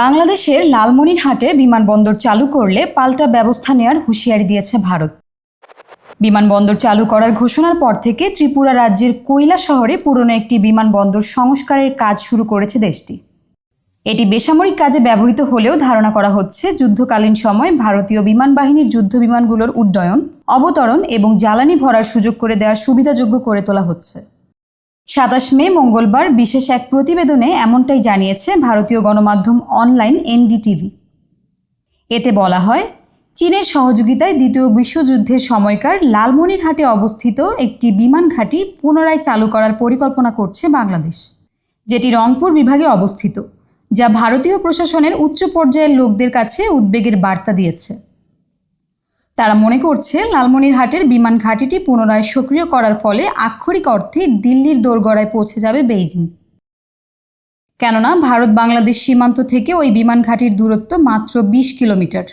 বাংলাদেশের লালমনিরহাটে বিমানবন্দর চালু করলে পাল্টা ব্যবস্থা নেওয়ার হুঁশিয়ারি দিয়েছে ভারত। বিমানবন্দর চালু করার ঘোষণার পর থেকে ত্রিপুরা রাজ্যের কৈলা শহরে পুরনো একটি বিমানবন্দর সংস্কারের কাজ শুরু করেছে দেশটি। এটি বেসামরিক কাজে ব্যবহৃত হলেও ধারণা করা হচ্ছে যুদ্ধকালীন সময় ভারতীয় বিমান বাহিনীর যুদ্ধ বিমানগুলোর উড্ডয়ন, অবতরণ এবং জ্বালানি ভরার সুযোগ করে দেওয়ার সুবিধাযোগ্য করে তোলা হচ্ছে। সাতাশ মে, মঙ্গলবার, বিশেষ এক প্রতিবেদনে এমনটাই জানিয়েছে ভারতীয় গণমাধ্যম অনলাইন এনডিটিভি। এতে বলা হয়, চীনের সহযোগিতায় দ্বিতীয় বিশ্বযুদ্ধের সময়কার লালমনিরহাটে অবস্থিত একটি বিমান ঘাঁটি পুনরায় চালু করার পরিকল্পনা করছে বাংলাদেশ, যেটি রংপুর বিভাগে অবস্থিত, যা ভারতীয় প্রশাসনের উচ্চ পর্যায়ের লোকদের কাছে উদ্বেগের বার্তা দিয়েছে। তারা মনে করছে লালমনিরহাটের বিমান ঘাঁটিটি পুনরায় সক্রিয় করার ফলে আক্ষরিক অর্থে দিল্লির দোরগড়ায় পৌঁছে যাবে বেইজিং। কেননা ভারত বাংলাদেশ সীমান্ত থেকে ওই বিমান ঘাঁটির দূরত্ব মাত্র বিশ কিলোমিটার।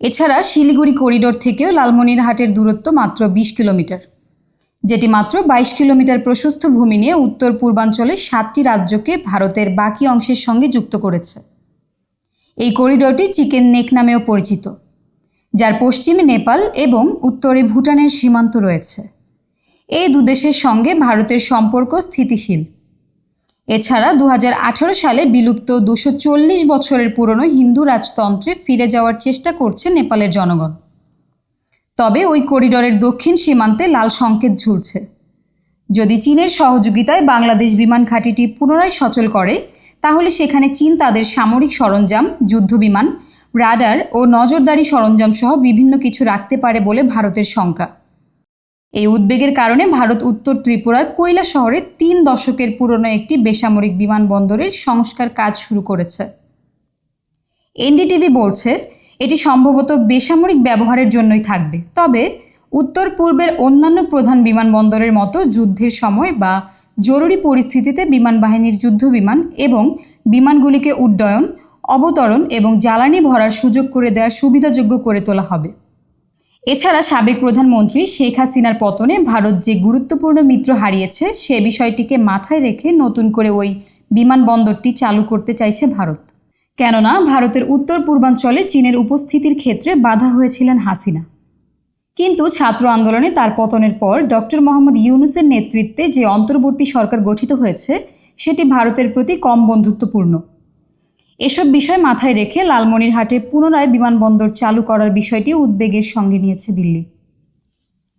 এছাড়া শিলিগুড়ি করিডোর থেকেও লালমনিরহাটের দূরত্ব মাত্র বিশ কিলোমিটার, যেটি মাত্র বাইশ কিলোমিটার প্রশস্ত ভূমি নিয়ে উত্তর পূর্বাঞ্চলের সাতটি রাজ্যকে ভারতের বাকি অংশের সঙ্গে যুক্ত করেছে। এই করিডোরটি চিকেন নেক নামেও পরিচিত। যার পশ্চিমে নেপাল এবং উত্তরে ভুটানের সীমান্ত রয়েছে। এই দুদেশের সঙ্গে ভারতের সম্পর্ক স্থিতিশীল। এছাড়া দুহাজার আঠারো সালে বিলুপ্ত দুশো বছরের পুরনো হিন্দু রাজতন্ত্রে ফিরে যাওয়ার চেষ্টা করছে নেপালের জনগণ। তবে ওই করিডোরের দক্ষিণ সীমান্তে লাল সংকেত ঝুলছে। যদি চীনের সহযোগিতায় বাংলাদেশ বিমান ঘাঁটিটি পুনরায় সচল করে, তাহলে সেখানে চীন তাদের সামরিক সরঞ্জাম, যুদ্ধবিমান রাডার ও নজরদারি সরঞ্জাম সহ বিভিন্ন কিছু রাখতে পারে বলে ভারতের শঙ্কা। এই উদ্বেগের কারণে ভারত উত্তর ত্রিপুরার কৈলা শহরে তিন দশকের পুরনো একটি বেসামরিক বিমানবন্দরের সংস্কার কাজ শুরু করেছে। এনডিটিভি বলছে, এটি সম্ভবত বেসামরিক ব্যবহারের জন্যই থাকবে। তবে উত্তর পূর্বের অন্যান্য প্রধান বিমানবন্দরের মতো যুদ্ধের সময় বা জরুরি পরিস্থিতিতে বিমান বাহিনীর যুদ্ধ বিমান এবং বিমানগুলিকে উড্ডয়ন অবতরণ এবং জ্বালানি ভরার সুযোগ করে দেওয়ার সুবিধাযোগ্য করে তোলা হবে। এছাড়া সাবেক প্রধানমন্ত্রী শেখ হাসিনার পতনে ভারত যে গুরুত্বপূর্ণ মিত্র হারিয়েছে, সে বিষয়টিকে মাথায় রেখে নতুন করে ওই বিমানবন্দরটি চালু করতে চাইছে ভারত। কেননা, ভারতের উত্তর পূর্বাঞ্চলে চীনের উপস্থিতির ক্ষেত্রে বাধা হয়েছিলেন হাসিনা। কিন্তু ছাত্র আন্দোলনে তার পতনের পর ডক্টর মোহাম্মদ ইউনুসের নেতৃত্বে যে অন্তর্বর্তী সরকার গঠিত হয়েছে, সেটি ভারতের প্রতি কম বন্ধুত্বপূর্ণ। এসব বিষয় মাথায় রেখে লালমনিরহাটে পুনরায় বিমানবন্দর চালু করার বিষয়টি উদ্বেগের সঙ্গে নিয়েছে দিল্লি।